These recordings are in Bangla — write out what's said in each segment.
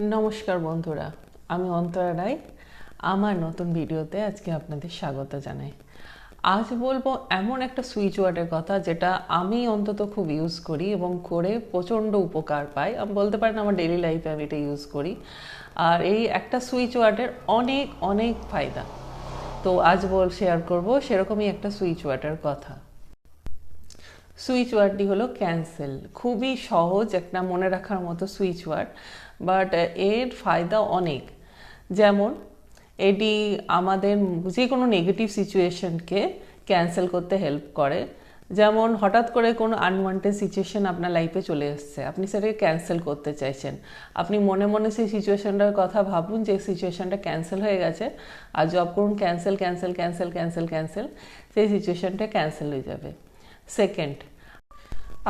নমস্কার বন্ধুরা, আমি অন্তরা রায়। আমার নতুন ভিডিওতে আজকে আপনাদের স্বাগত জানাই। আজ বলব এমন একটা সুইচ ওয়ার্ডের কথা যেটা আমি অন্তত খুব ইউজ করি এবং করে প্রচণ্ড উপকার পাই। আমি, বলতে পারেন আমার ডেলি লাইফে আমি এটা ইউজ করি। আর এই একটা সুইচ ওয়ার্ডের অনেক অনেক ফায়দা। তো আজ বল শেয়ার করব সেরকমই একটা সুইচ ওয়ার্ডের কথা। সুইচ ওয়ার্ডটি হলো ক্যান্সেল খুবই সহজ একটা মনে রাখার মতো সুইচ ওয়ার্ড বাট এর ফায়দা অনেক। যেমন, এটি আমাদের যে কোনো নেগেটিভ সিচুয়েশনকে ক্যান্সেল করতে হেল্প করে। যেমন, হঠাৎ করে কোনো আনওয়ান্টেড সিচুয়েশন আপনার লাইফে চলে এসছে, আপনি সেটাকে ক্যান্সেল করতে চাইছেন। আপনি মনে মনে সেই সিচুয়েশনটার কথা ভাবুন যে সিচুয়েশনটা ক্যান্সেল হয়ে গেছে, আর জব করুন cancel cancel cancel cancel cancel সেই সিচুয়েশনটা ক্যান্সেল হয়ে যাবে। সেকেন্ড।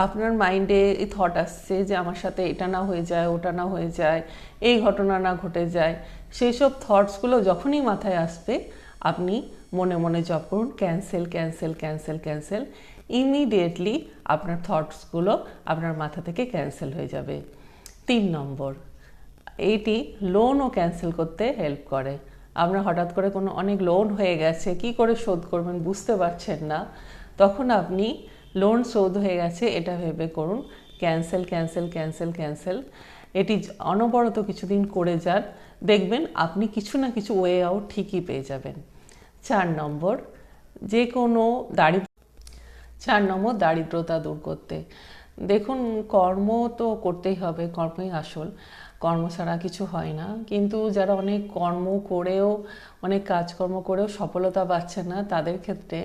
আপনার মাইন্ডে এই থট আসছে যে আমার সাথে এটা না হয়ে যায়, ওটা না হয়ে যায়, এই ঘটনা না ঘটে যায় সেই সব থটসগুলো যখনই মাথায় আসবে, আপনি মনে মনে জব করুন cancel cancel cancel cancel immediately আপনার থটসগুলো আপনার মাথা থেকে ক্যান্সেল হয়ে যাবে। তিন নম্বর এইটি লোনও ক্যান্সেল করতে হেল্প করে। আপনার হঠাৎ করে কোনো অনেক লোন হয়ে গেছে, কি করে শোধ করবেন বুঝতে পারছেন না। তখন আপনি লোন শোধ হয়ে গেছে, এটা ভেবে করুন। ক্যান্সেল ক্যান্সেল ক্যান্সেল ক্যান্সেল এটি অনবরত কিছুদিন করে যান। দেখবেন আপনি কিছু না কিছু ওয়ে আউট ঠিকই পেয়ে যাবেন। চার নম্বর, যে কোনো দারিদ্র, চার নম্বর দারিদ্রতা দূর করতে। দেখুন, কর্ম তো করতেই হবে, কর্মই আসল। কর্ম ছাড়া কিছু হয় না। কিন্তু যারা অনেক কর্ম করেও, অনেক কাজকর্ম করেও সফলতা পাচ্ছে না, তাদের ক্ষেত্রে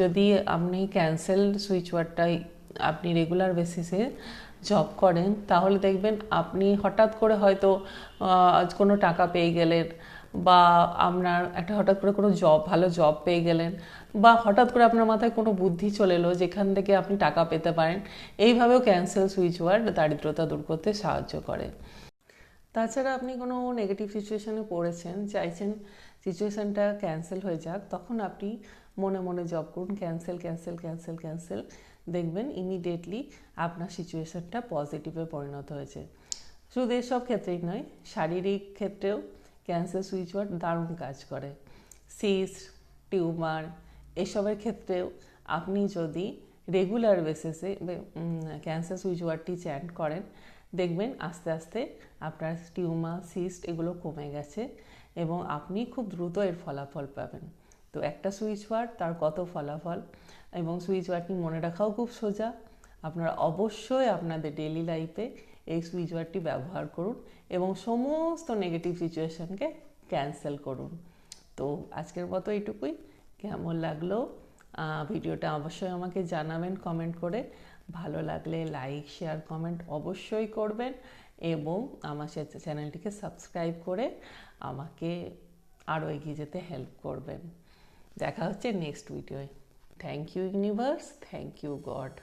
যদি আপনি ক্যান্সেল সুইচ ওয়ার্ডটাই আপনি রেগুলার বেসিসে জব করেন, তাহলে দেখবেন আপনি হঠাৎ করে হয়তো কোনো টাকা পেয়ে গেলেন বা আপনার একটা হঠাৎ করে কোনো জব ভালো জব পেয়ে গেলেন বা হঠাৎ করে আপনার মাথায় কোনো বুদ্ধি চলে এলো যেখান থেকে আপনি টাকা পেতে পারেন, এইভাবেও ক্যান্সেল সুইচ ওয়ার্ড দারিদ্রতা দূর করতে সাহায্য করে। তাছাড়া আপনি কোনো নেগেটিভ সিচুয়েশনে পড়েছেন, চাইছেন সিচুয়েশানটা ক্যান্সেল হয়ে যাক, তখন আপনি মনে মনে জব করুন ক্যান্সেল ক্যান্সেল ক্যান্সেল ক্যান্সেল দেখবেন ইমিডিয়েটলি আপনার সিচুয়েশানটা পজিটিভে পরিণত হয়েছে। শুধু এসব ক্ষেত্রেই নয়, শারীরিক ক্ষেত্রেও ক্যান্সার সুইচ ওয়ার্ড দারুণ কাজ করে। সিস্ট, টিউমার এসবের ক্ষেত্রেও আপনি যদি রেগুলার বেসিসে ক্যান্সার সুইচ ওয়ার্ডটি চ্যান্ট করেন, দেখবেন আস্তে আস্তে আপনার টিউমার, সিস্ট এগুলো কমে গেছে এবং আপনি খুব দ্রুত এর ফলাফল পাবেন। তো একটা সুইচ ওয়ার্ড তার কত ফলাফল এবং সুইচ ওয়ার্ডটি মনে রাখাও খুব সোজা। আপনারা অবশ্যই আপনাদের ডেলি লাইফে এই সুইচ ওয়ার্ডটি ব্যবহার করুন এবং সমস্ত নেগেটিভ সিচুয়েশনকে ক্যান্সেল করুন। তো আজকের মতো এইটুকুই। কেমন লাগল? ভিডিওটা অবশ্যই আমাকে জানাবেন কমেন্ট করে। ভালো লাগলে লাইক শেয়ার কমেন্ট অবশ্যই করবেন এবং আমার চ্যানেলটিকে সাবস্ক্রাইব করে আমাকে আরও এগিয়ে যেতে হেল্প করবেন। দেখা হচ্ছে next ভিডিওয় thank you universe thank you God